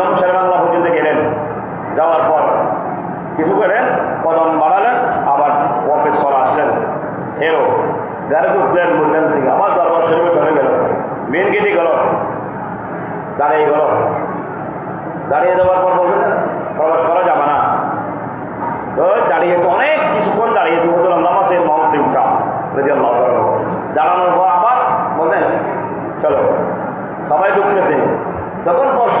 ইমাম শের বাংলা পর্যন্ত গেলেন। যাওয়ার পর কিছু করেন, কদম বাড়ালেন, আবার ওয়াপে সর আসলেন। এলো গাড়ি উঠলেন বললেন থেকে আবার দরবার শরীফে চলে গেল। মেন গেটে গেল দাঁড়িয়ে গেল দাঁড়িয়ে যাওয়ার পর বললেন প্রবেশ করা যাবে না। তো দাঁড়িয়েছে অনেক কিছুক্ষণ দাঁড়িয়েছে হুজুর আল্লাহ সেই মোহাম্মদ ইমশা রেজি আল্লাহ দাঁড়ানোর পর আবার বললেন, চলো। সবাই ঢুকতেছে। তখন প্রশ্ন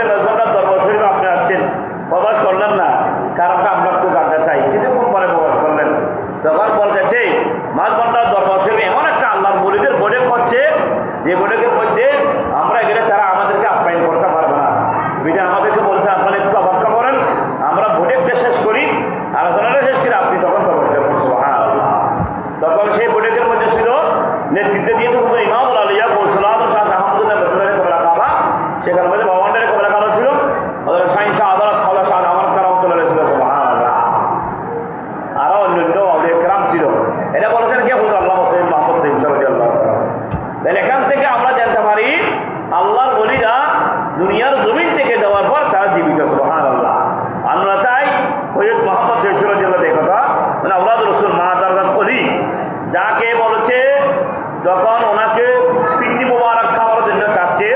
যখন ওনাকে স্পিন্নি মোবারক খাওয়ার জন্য চাচ্ছে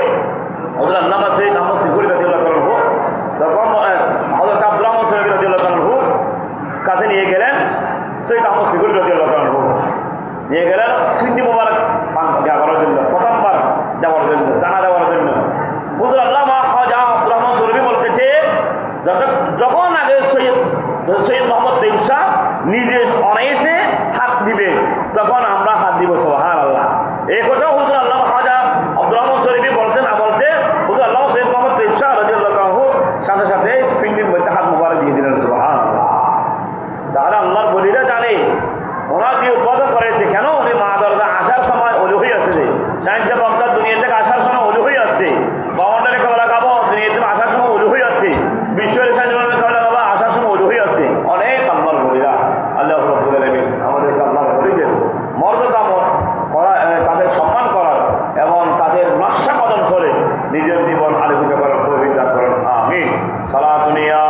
হজরত আল্লামা সৈয়দ আহমদ সিকুরি রাজিউল্লাহ তখন আব্দুল নিয়ে গেলেন সৈয়দ আহমদ দেওয়ার জন্য, প্রথমবার দেওয়ার জন্য, দানা দেওয়ার জন্য। হুজুর আল্লাহ খাজা আব্দুর রহমান সরবি বলতেছে যখন আগে সৈয়দ সৈয়দ মোহাম্মদ নিজের জীবন আলোকিত করার প্রবিধান করেন। আমি সালাতুনিয়া